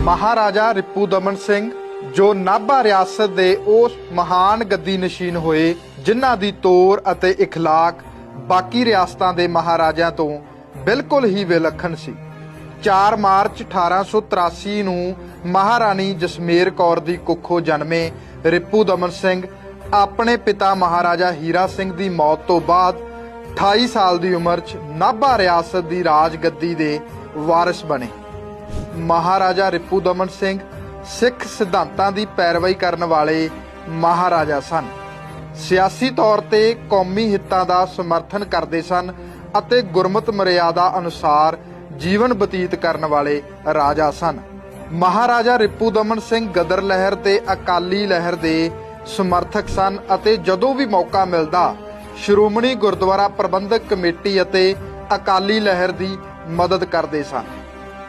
ਮਹਾਰਾਜਾ ਰਿਪੂ ਦਮਨ ਸਿੰਘ ਜੋ ਨਾਭਾ ਰਿਆਸਤ ਦੇ ਉਸ ਮਹਾਨ ਗੱਦੀ ਨਸ਼ੀਨ ਹੋਏ ਜਿਨ੍ਹਾਂ ਦੀ ਤੋਰ ਅਤੇ اخلاق ਬਾਕੀ ਰਿਆਸਤਾਂ ਦੇ ਮਹਾਰਾਜਿਆਂ ਤੋਂ ਬਿਲਕੁਲ ਹੀ ਵਿਲੱਖਣ ਸੀ 4 ਮਾਰਚ 1883 ਨੂੰ ਮਹਾਰਾਣੀ ਜਸਮੇਰ ਕੌਰ ਦੀ ਕੁੱਖੋਂ ਜਨਮੇ ਰਿਪੂ ਦਮਨ ਸਿੰਘ ਆਪਣੇ ਪਿਤਾ ਮਹਾਰਾਜਾ ਹੀਰਾ ਸਿੰਘ ਦੀ ਮੌਤ ਤੋਂ ਬਾਅਦ 28 ਸਾਲ ਦੀ ਉਮਰ 'ਚ ਨਾਭਾ ਰਿਆਸਤ ਦੀ ਰਾਜਗੱਦੀ ਦੇ ਵਾਰਿਸ ਬਣੇ ਮਹਾਰਾਜਾ ਰਿਪੂ ਦਮਨ ਸਿੰਘ ਸਿੱਖ ਸਿਧਾਂਤਾਂ ਦੀ ਪੈਰਵਾਈ ਕਰਨ ਵਾਲੇ ਮਹਾਰਾਜਾ ਸਨ। ਸਿਆਸੀ ਤੌਰ ਤੇ ਕੌਮੀ ਹਿੱਤਾਂ ਦਾ ਸਮਰਥਨ ਕਰਦੇ ਸਨ ਅਤੇ ਗੁਰਮਤ ਮਰਿਆਦਾ ਅਨੁਸਾਰ ਜੀਵਨ ਬਤੀਤ ਕਰਨ ਵਾਲੇ ਰਾਜਾ ਸਨ। ਮਹਾਰਾਜਾ ਰਿਪੂ ਦਮਨ ਸਿੰਘ ਗਦਰ ਲਹਿਰ ਤੇ ਅਕਾਲੀ ਲਹਿਰ ਦੇ ਸਮਰਥਕ ਸਨ ਅਤੇ ਜਦੋਂ ਵੀ ਮੌਕਾ ਮਿਲਦਾ, ਸ਼੍ਰੋਮਣੀ ਗੁਰਦੁਆਰਾ ਪ੍ਰਬੰਧਕ ਕਮੇਟੀ ਅਤੇ ਅਕਾਲੀ ਲਹਿਰ ਦੀ ਮਦਦ ਕਰਦੇ ਸਨ।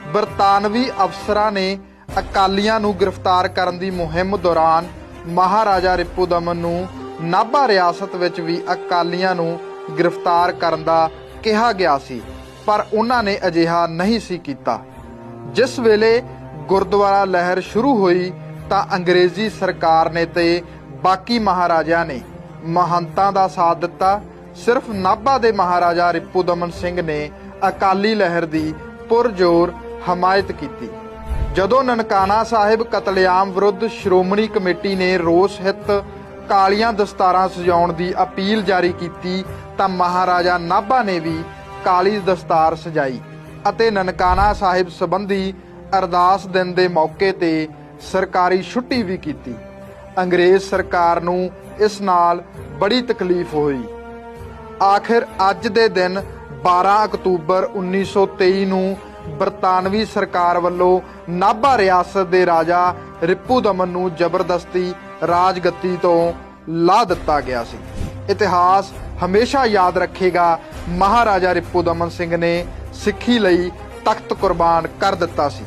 ਬਰਤਾਨਵੀ ਅਫਸਰਾਂ ਨੇ ਅਕਾਲੀਆਂ ਨੂੰ ਗ੍ਰਿਫਤਾਰ ਕਰਨ ਦੀ ਮੁਹਿੰਮ ਦੌਰਾਨ ਮਹਾਰਾਜਾ ਰਿਪੂ ਨੂੰ ਨਾਭਾ ਰਿਆਸਤ ਵਿੱਚ ਵੀ ਅਕਾਲੀਆਂ ਨੂੰ ਗ੍ਰਿਫਤਾਰ ਕਰਨ ਦਾ ਕਿਹਾ ਗਿਆ ਸੀ, ਪਰ ਉਹਨਾਂ ਨੇ ਅਜਿਹਾ ਨਹੀਂ ਸੀ ਕੀਤਾ। ਜਿਸ ਵੇਲੇ ਗੁਰਦੁਆਰਾ ਲਹਿਰ ਸ਼ੁਰੂ ਹੋਈ ਤਾਂ ਅੰਗਰੇਜ਼ੀ ਸਰਕਾਰ ਨੇ ਤੇ ਬਾਕੀ ਮਹਾਰਾਜਿਆਂ ਨੇ ਮਹੰਤਾਂ ਦਾ ਸਾਥ ਦਿੱਤਾ। ਸਿਰਫ ਨਾਭਾ ਦੇ ਮਹਾਰਾਜਾ ਰਿਪੂ ਦਮਨ ਸਿੰਘ ਨੇ ਅਕਾਲੀ ਲਹਿਰ ਦੀ ਪੁਰਜੋਰ ਹਮਾਇਤ ਕੀਤੀ। ਜਦੋਂ ਨਨਕਾਣਾ ਸਾਹਿਬ ਕਤਲੇਆਮ ਵਿਰੁੱਧ ਸ਼੍ਰੋਮਣੀ ਕਮੇਟੀ ਨੇ ਰੋਸ ਹਿੱਤ ਕਾਲੀਆਂ ਦਸਤਾਰਾਂ ਸਜਾਉਣ ਦੀ ਅਪੀਲ ਜਾਰੀ ਕੀਤੀ, ਤਾਂ ਮਹਾਰਾਜਾ ਨਾਭਾ ਨੇ ਵੀ ਕਾਲੀ ਦਸਤਾਰ ਸਜਾਈ ਅਤੇ ਨਨਕਾਣਾ ਸਾਹਿਬ ਸੰਬੰਧੀ ਅਰਦਾਸ ਦਿਨ ਦੇ ਮੌਕੇ ਤੇ ਸਰਕਾਰੀ ਛੁੱਟੀ ਵੀ ਕੀਤੀ। ਅੰਗਰੇਜ਼ ਸਰਕਾਰ ਨੂੰ ਇਸ ਨਾਲ ਬੜੀ ਤਕਲੀਫ ਹੋਈ। ਆਖਿਰ ਅੱਜ ਦੇ ਦਿਨ 12 ਅਕਤੂਬਰ 1923 ਨੂੰ ਬਰਤਾਨਵੀ ਸਰਕਾਰ ਵੱਲੋਂ ਨਾਭਾ ਰਿਆਸਤ ਦੇ ਰਾਜਾ ਰਿਪੂ ਦਮਨ ਨੂੰ ਜ਼ਬਰਦਸਤੀ ਰਾਜਗੱਦੀ ਤੋਂ ਲਾ ਦਿੱਤਾ ਗਿਆ ਸੀ। ਇਤਿਹਾਸ ਹਮੇਸ਼ਾ ਯਾਦ ਰੱਖੇਗਾ, ਮਹਾਰਾਜਾ ਰਿਪੂ ਦਮਨ ਸਿੰਘ ਨੇ ਸਿੱਖੀ ਲਈ ਤਖਤ ਕੁਰਬਾਨ ਕਰ ਦਿੱਤਾ ਸੀ।